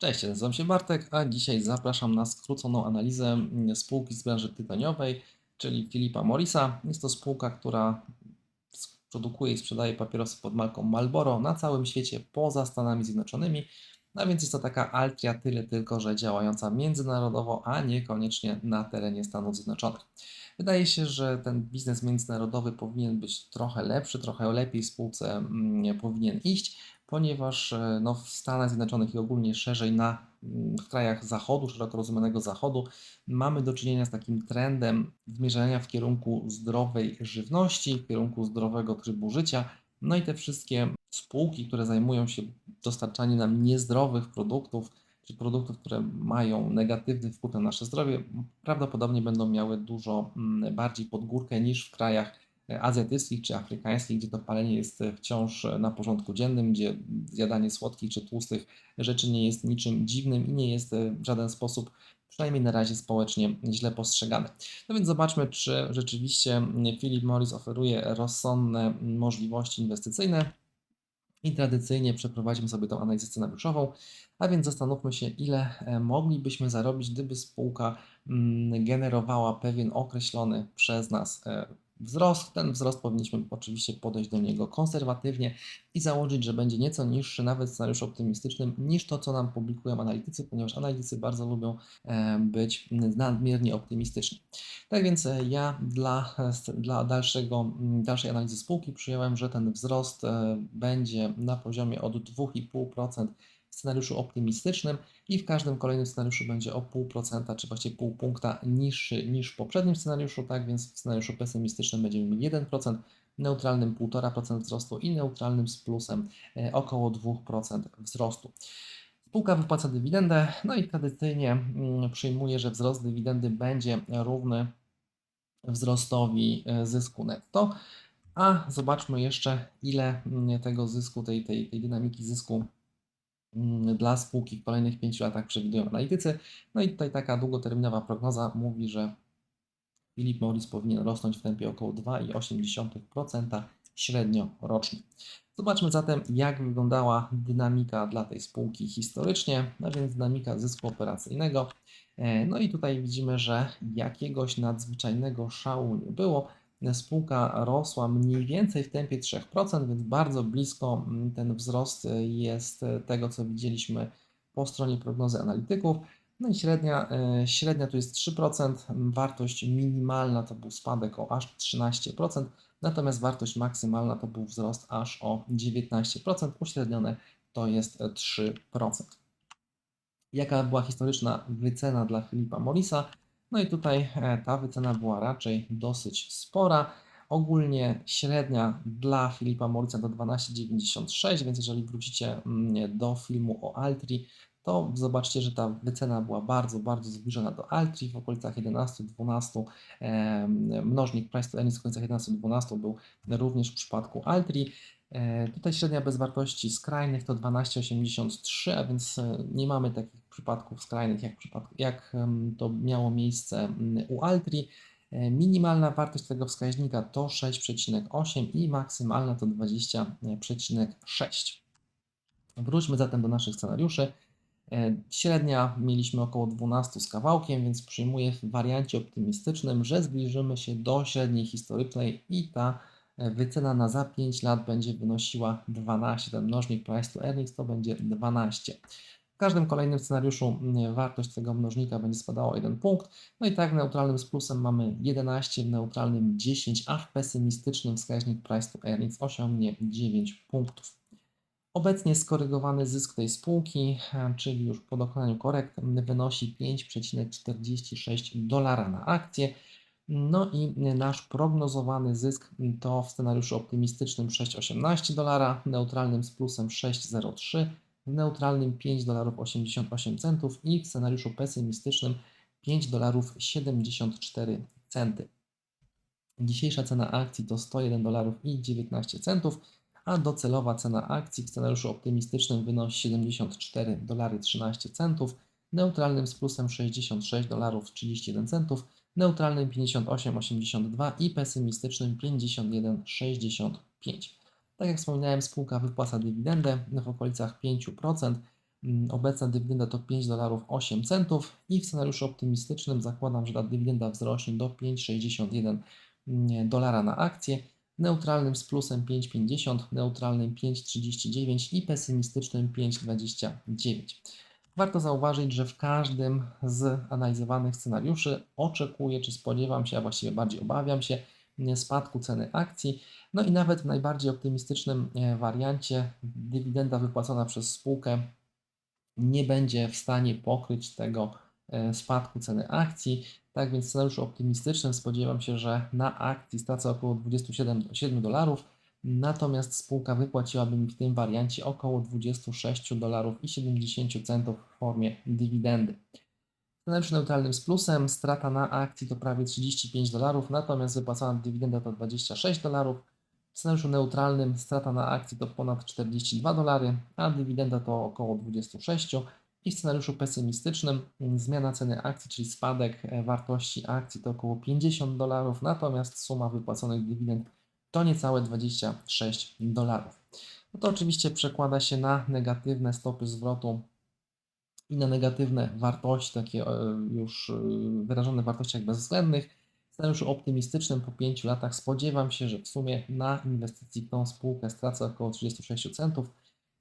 Cześć, nazywam się Bartek, a dzisiaj zapraszam na skróconą analizę mm, spółki z branży tytoniowej, czyli Philipa Morrisa. Jest to spółka, która produkuje i sprzedaje papierosy pod marką Marlboro na całym świecie poza Stanami Zjednoczonymi. A więc jest to taka Altria tyle tylko, że działająca międzynarodowo, a niekoniecznie na terenie Stanów Zjednoczonych. Wydaje się, że ten biznes międzynarodowy powinien być trochę lepszy, trochę lepiej spółce mm, powinien iść, ponieważ e, no, w Stanach Zjednoczonych i ogólnie szerzej na, mm, w krajach zachodu, szeroko rozumianego zachodu, mamy do czynienia z takim trendem zmierzania w kierunku zdrowej żywności, w kierunku zdrowego trybu życia. No i te wszystkie spółki, które zajmują się dostarczaniem nam niezdrowych produktów, czy produktów, które mają negatywny wpływ na nasze zdrowie, prawdopodobnie będą miały dużo mm, bardziej podgórkę niż w krajach azjatyckich czy afrykańskich, gdzie to palenie jest wciąż na porządku dziennym, gdzie zjadanie słodkich czy tłustych rzeczy nie jest niczym dziwnym i nie jest w żaden sposób, przynajmniej na razie społecznie, źle postrzegane. No więc zobaczmy, czy rzeczywiście Philip Morris oferuje rozsądne możliwości inwestycyjne. I tradycyjnie przeprowadzimy sobie tą analizę scenariuszową, a więc zastanówmy się, ile e, moglibyśmy zarobić, gdyby spółka mm, generowała pewien określony przez nas e, wzrost. Ten wzrost powinniśmy oczywiście podejść do niego konserwatywnie i założyć, że będzie nieco niższy, nawet w scenariuszu optymistycznym, niż to, co nam publikują analitycy, ponieważ analitycy bardzo lubią e, być nadmiernie optymistyczni. Tak więc e, ja dla, dla dalszego, dalszej analizy spółki przyjąłem, że ten wzrost e, będzie na poziomie od 2,5% scenariuszu optymistycznym i w każdym kolejnym scenariuszu będzie o 0,5% czy właściwie pół punkta niższy niż w poprzednim scenariuszu, tak więc w scenariuszu pesymistycznym będziemy mieli 1%, neutralnym 1,5% wzrostu i neutralnym z plusem e, około 2% wzrostu. Spółka wypłaca dywidendę, no i tradycyjnie mm, przyjmuje, że wzrost dywidendy będzie równy wzrostowi e, zysku netto. A zobaczmy jeszcze, ile mm, tego zysku, tej, tej, tej dynamiki zysku dla spółki w kolejnych 5 latach przewidują analitycy. No i tutaj taka długoterminowa prognoza mówi, że Philip Morris powinien rosnąć w tempie około 2,8% średnio rocznie. Zobaczmy zatem, jak wyglądała dynamika dla tej spółki historycznie, a więc dynamika zysku operacyjnego. E, No i tutaj widzimy, że jakiegoś nadzwyczajnego szału nie było. Spółka rosła mniej więcej w tempie 3%, więc bardzo blisko mm, ten wzrost e, jest e, tego, co widzieliśmy po stronie prognozy analityków. No i średnia, e, średnia tu jest 3%, wartość minimalna to był spadek o aż 13%, natomiast wartość maksymalna to był wzrost aż o 19%, uśrednione to jest 3%. Jaka była historyczna wycena dla Filipa Morisa? No i tutaj e, ta wycena była raczej dosyć spora. Ogólnie średnia dla Filipa Morisa to 12,96, więc jeżeli wrócicie mm, do filmu o Altri, to zobaczcie, że ta wycena była bardzo, bardzo zbliżona do Altri w okolicach 11-12. Mnożnik price to earnings w okolicach 11-12 był również w przypadku Altri. E, Tutaj średnia bez wartości skrajnych to 12,83, a więc e, nie mamy takich przypadków skrajnych jak, jak to miało miejsce mm, u Altri. E, Minimalna wartość tego wskaźnika to 6,8 i maksymalna to 20,6. Wróćmy zatem do naszych scenariuszy. E, Średnia mieliśmy około 12 z kawałkiem, więc przyjmuję w wariancie optymistycznym, że zbliżymy się do średniej historycznej i ta e, wycena na za 5 lat będzie wynosiła 12. Ten mnożnik price to earnings to będzie 12. W każdym kolejnym scenariuszu wartość tego mnożnika będzie spadała o 1 punkt. No i tak w neutralnym z plusem mamy 11, w neutralnym 10, a w pesymistycznym wskaźnik price to earnings osiągnie 9 punktów. Obecnie skorygowany zysk tej spółki, e, czyli już po dokonaniu korekt, wynosi 5,46 dolara na akcję. No i nasz prognozowany zysk to w scenariuszu optymistycznym 6,18 dolara, neutralnym z plusem 6,03, w neutralnym 5 dolarów 88 centów i w scenariuszu pesymistycznym 5 dolarów 74 centy. Dzisiejsza cena akcji to 101 dolarów i 19 centów a docelowa cena akcji w scenariuszu optymistycznym wynosi 74 dolary 13 centów, neutralnym z plusem 66 dolarów 31 centów, neutralnym 58,82 i pesymistycznym 51,65. Tak jak wspominałem, spółka wypłaca dywidendę w okolicach 5%. Mm, Obecna dywidenda to 5 dolarów 8 centów i w scenariuszu optymistycznym zakładam, że ta dywidenda wzrośnie do 5,61 mm, dolara na akcję, neutralnym z plusem 5,50, neutralnym 5,39 i pesymistycznym 5,29. Warto zauważyć, że w każdym z analizowanych scenariuszy oczekuję, czy spodziewam się, a właściwie bardziej obawiam się spadku ceny akcji. No i nawet w najbardziej optymistycznym e, wariancie dywidenda wypłacona przez spółkę nie będzie w stanie pokryć tego spadku ceny akcji. Tak więc w scenariuszu optymistycznym spodziewam się, że na akcji stracę około 27 7 dolarów, natomiast spółka wypłaciłaby mi w tym wariancie około 26 dolarów i 70 centów w formie dywidendy. W scenariuszu neutralnym z plusem strata na akcji to prawie 35 dolarów, natomiast wypłacona dywidenda to 26 dolarów. W scenariuszu neutralnym strata na akcji to ponad 42 dolary, a dywidenda to około 26. I w scenariuszu pesymistycznym zmiana ceny akcji, czyli spadek e, wartości akcji to około 50 dolarów, natomiast suma wypłaconych dywidend to niecałe 26 dolarów. No to oczywiście przekłada się na negatywne stopy zwrotu i na negatywne wartości, takie e, już e, wyrażone w wartościach bezwzględnych. W scenariuszu optymistycznym po 5 latach spodziewam się, że w sumie na inwestycji w tą spółkę stracę około 36 centów.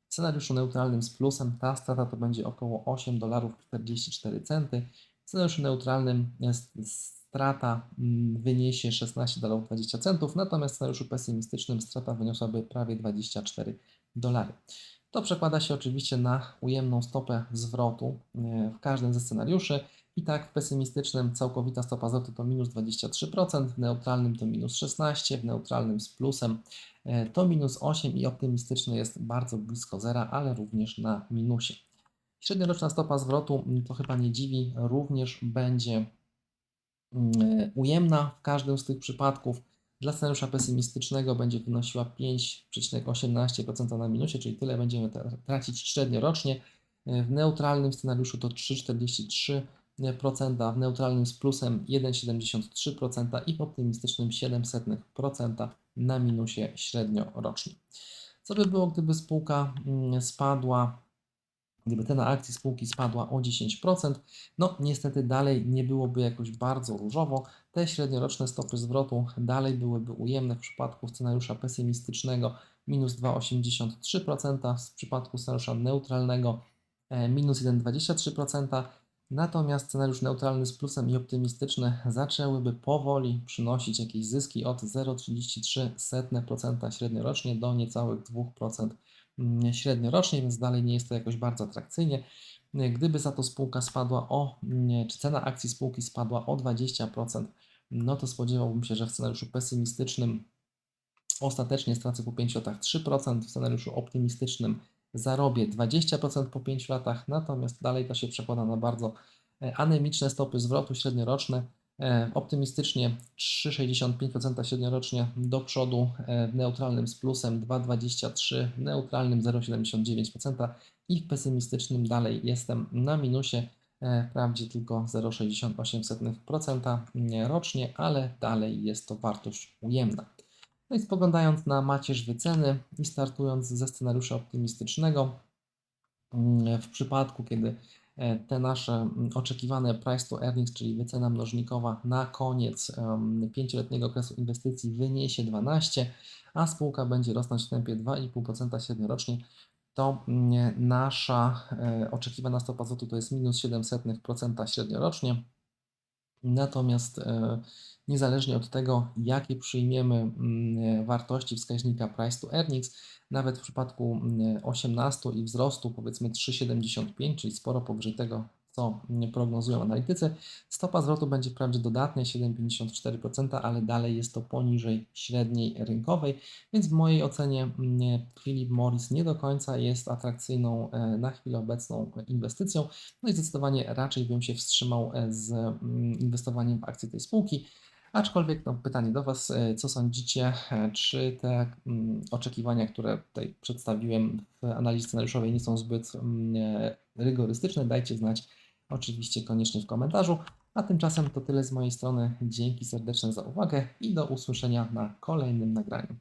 W scenariuszu neutralnym z plusem ta strata to będzie około 8 dolarów 44 centy. W scenariuszu neutralnym strata mm, wyniesie 16 dolarów 20 centów, natomiast w scenariuszu pesymistycznym strata wyniosłaby prawie 24 dolary. To przekłada się oczywiście na ujemną stopę zwrotu e, w każdym ze scenariuszy. I tak w pesymistycznym całkowita stopa zwrotu to minus 23%, w neutralnym to minus 16%, w neutralnym z plusem e, to minus 8% i optymistyczny jest bardzo blisko zera, ale również na minusie. Średnioroczna stopa zwrotu, to chyba nie dziwi, również będzie e, ujemna w każdym z tych przypadków. Dla scenariusza pesymistycznego będzie wynosiła 5,18% na minusie, czyli tyle będziemy tracić średnio rocznie. E, w neutralnym scenariuszu to 3,43%, w neutralnym z plusem 1,73% i w optymistycznym 0,07% na minusie średnio rocznie. Co by było, gdyby spółka mm, spadła Gdyby cena akcji spółki spadła o 10%, no niestety dalej nie byłoby jakoś bardzo różowo. Te średnioroczne stopy zwrotu dalej byłyby ujemne w przypadku scenariusza pesymistycznego minus 2,83%, w przypadku scenariusza neutralnego e, minus 1,23%. Natomiast scenariusz neutralny z plusem i optymistyczny zaczęłyby powoli przynosić jakieś zyski od 0,33% średniorocznie do niecałych 2% Mm, średnio rocznie, więc dalej nie jest to jakoś bardzo atrakcyjnie. Gdyby za to spółka spadła o, mm, czy cena akcji spółki spadła o 20%, no to spodziewałbym się, że w scenariuszu pesymistycznym ostatecznie stracę po 5 latach 3%, w scenariuszu optymistycznym zarobię 20% po 5 latach, natomiast dalej to się przekłada na bardzo e, anemiczne stopy zwrotu średnioroczne E, optymistycznie 3,65% średniorocznie do przodu, e, w neutralnym z plusem 2,23%, w neutralnym 0,79% i w pesymistycznym dalej jestem na minusie, e, wprawdzie tylko 0,68% rocznie, ale dalej jest to wartość ujemna. No i spoglądając na macierz wyceny i startując ze scenariusza optymistycznego, mm, w przypadku, kiedy E, te nasze mm, oczekiwane price to earnings, czyli wycena mnożnikowa na koniec pięcioletniego okresu inwestycji wyniesie 12, a spółka będzie rosnąć w tempie 2,5% średniorocznie, to mm, nasza e, oczekiwana stopa zwrotu to jest minus 0,07% średniorocznie. Natomiast e, niezależnie od tego, jakie przyjmiemy mm, wartości wskaźnika price to earnings, nawet w przypadku 18 mm, i wzrostu powiedzmy 3,75, czyli sporo powyżej tego, co mm, prognozują analitycy, stopa zwrotu będzie wprawdzie dodatnia 7,54%, ale dalej jest to poniżej średniej rynkowej, więc w mojej ocenie mm, Philip Morris nie do końca jest atrakcyjną e, na chwilę obecną inwestycją. No i zdecydowanie raczej bym się wstrzymał e, z inwestowaniem w akcje tej spółki. Aczkolwiek no, pytanie do Was, e, co sądzicie, czy te mm, oczekiwania, które tutaj przedstawiłem w analizie scenariuszowej nie są zbyt mm, rygorystyczne? Dajcie znać oczywiście koniecznie w komentarzu. A tymczasem to tyle z mojej strony. Dzięki serdeczne za uwagę i do usłyszenia na kolejnym nagraniu.